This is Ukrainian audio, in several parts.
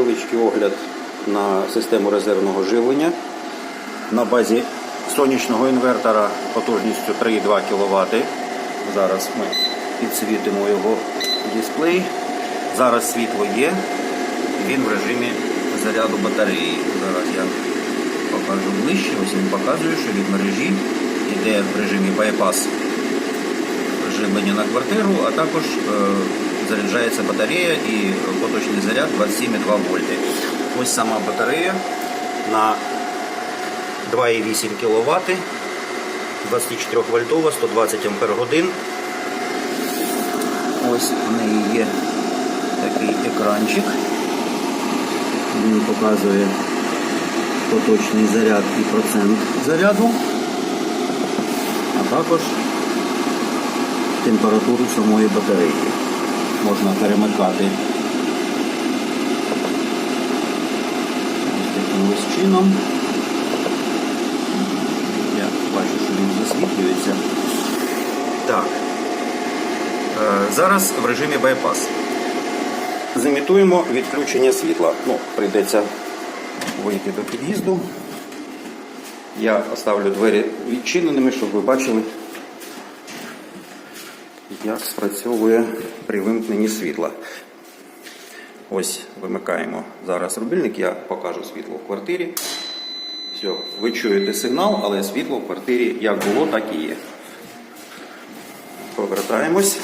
невеличкий огляд на систему резервного живлення. На базі сонячного інвертора потужністю 3,2 кВт. Зараз ми підсвітимо його дисплей. Зараз світло є, він в режимі заряду батареї. Зараз я покажу ближче. Ось він показує, що від мережі йде в режимі байпас живлення на квартиру, а також е, заряджається батарея і поточний заряд 27,2 вольти. Ось сама батарея на 2,8 кВт, 24 вольтова, 120 Ампер годин. Ось в неї є такий екранчик. Він показує поточний заряд і процент заряду, а також температуру самої батареї. Можна перемикати ось таким чином. Я бачу, що він засвітлюється. Так. Е, Зараз в режимі байпас. Зимітуємо відключення світла. Ну, прийдеться вийти до під'їзду. Я оставлю двері відчиненими, щоб ви бачили, як спрацьовує при вимкненні світла. Ось вимикаємо зараз рубильник, я покажу світло в квартирі. Все, ви чуєте сигнал, але світло в квартирі як було, так і є. Повертаємось.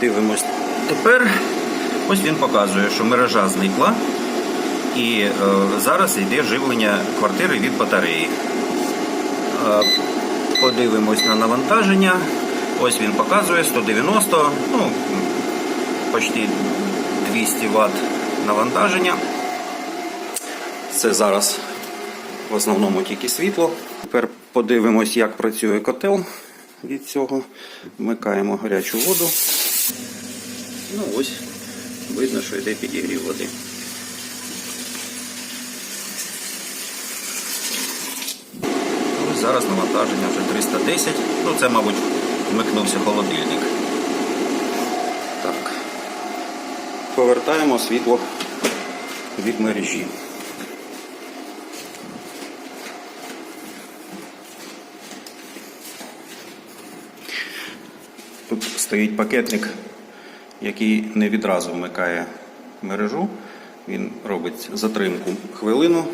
Дивимось. Тепер ось він показує, що мережа зникла. І е, зараз йде живлення квартири від батареї. Е, подивимось на навантаження. Ось він показує 190, ну, почти 200 Вт навантаження. Це зараз в основному тільки світло. Тепер подивимось, як працює котел від цього. Вмикаємо гарячу воду. Ну ось, видно, що йде підігрів води. Зараз навантаження вже 310. Ну це, мабуть, вмикнувся холодильник. Так. Повертаємо світло від мережі. Тут стоїть пакетник, який не відразу вмикає мережу. Він робить затримку хвилину.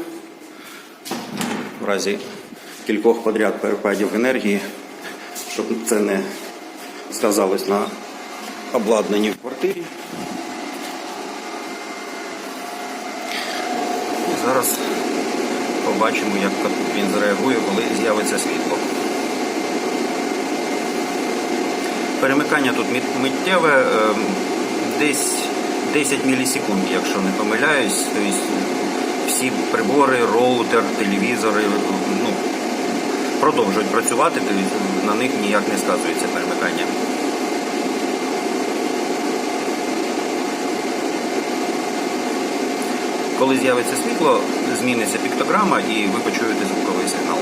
В разі кількох подряд перепадів енергії, щоб це не сказалось на обладнанні в квартирі. І зараз побачимо, як він зреагує, коли з'явиться світло. Перемикання тут миттєве, е, десь 10 мілісекунд, якщо не помиляюсь. Тобто всі прибори, роутер, телевізори ну, продовжують працювати, на них ніяк не сказується перемикання. Коли з'явиться світло, зміниться піктограма і ви почуєте звуковий сигнал.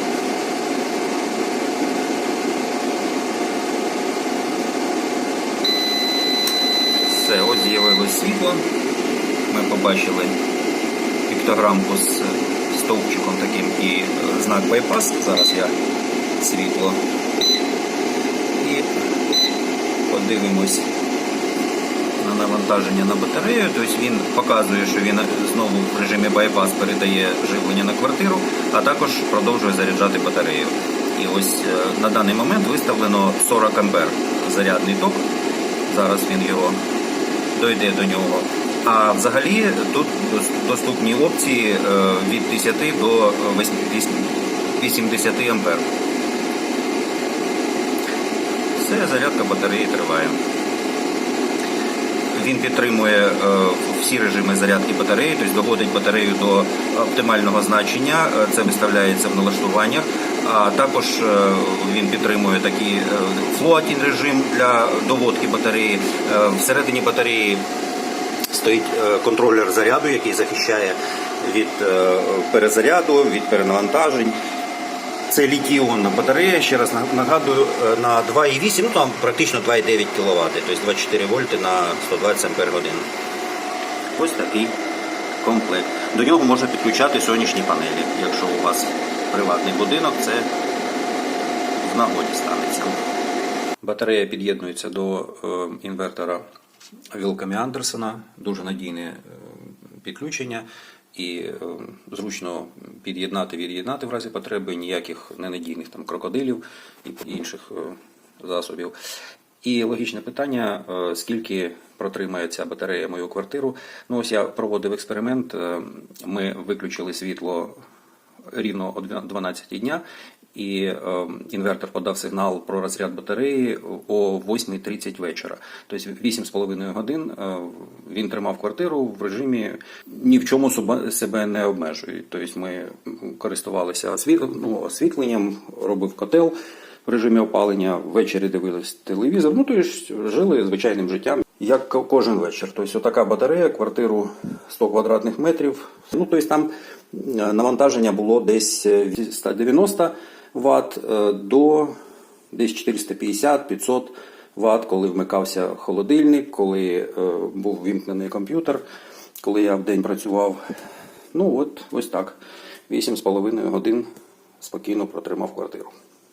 Все, ось з'явилось світло. Ми побачили піктограмку з стовпчиком таким і е, знак байпас. Зараз я світло. І подивимось на навантаження на батарею. Тобто він показує, що він знову в режимі байпас передає живлення на квартиру, а також продовжує заряджати батарею. І ось е, на даний момент виставлено 40 ампер зарядний ток. Зараз він його дойде до нього. А взагалі тут доступні опції е, від 10 до 80 80 ампер. Все, зарядка батареї триває. Він підтримує е, всі режими зарядки батареї, тобто доводить батарею до оптимального значення. Е, Це виставляється в налаштуваннях. А також він підтримує такий флоатін режим для доводки батареї. Всередині батареї стоїть е, контролер заряду, який захищає від е, перезаряду, від перенавантажень. Це літій-іонна батарея, ще раз нагадую, е, на 2,8, ну там практично 2,9 кВт, тобто 24 вольти на 120 Ампер годин. Ось такий комплект. До нього можна підключати сонячні панелі. Якщо у вас приватний будинок, це в нагоді станеться. Батарея під'єднується до інвертора вілками Андерсона, дуже надійне е, підключення і е, зручно під'єднати, від'єднати в разі потреби, ніяких ненадійних там крокодилів і інших е, засобів. І логічне питання, скільки протримає ця батарея мою квартиру. Ну ось я проводив експеримент. Ми виключили світло рівно о 12 дня, і е, інвертор подав сигнал про розряд батареї о 8.30 вечора. Тобто 8,5 годин е, він тримав квартиру в режимі ні в чому себе не обмежує. Тобто ми користувалися ну, освітленням, робив котел в режимі опалення, ввечері дивились телевізор. Ну, тобто жили звичайним життям. Як кожен вечір. Тобто, отака батарея, квартиру 100 квадратних метрів. Ну, тобто там е, навантаження було десь е, від 190 Вт е, до десь 450-500 Вт, коли вмикався холодильник, коли е, був вімкнений комп'ютер, коли я в день працював. Ну, от ось так. 8,5 годин спокійно протримав квартиру.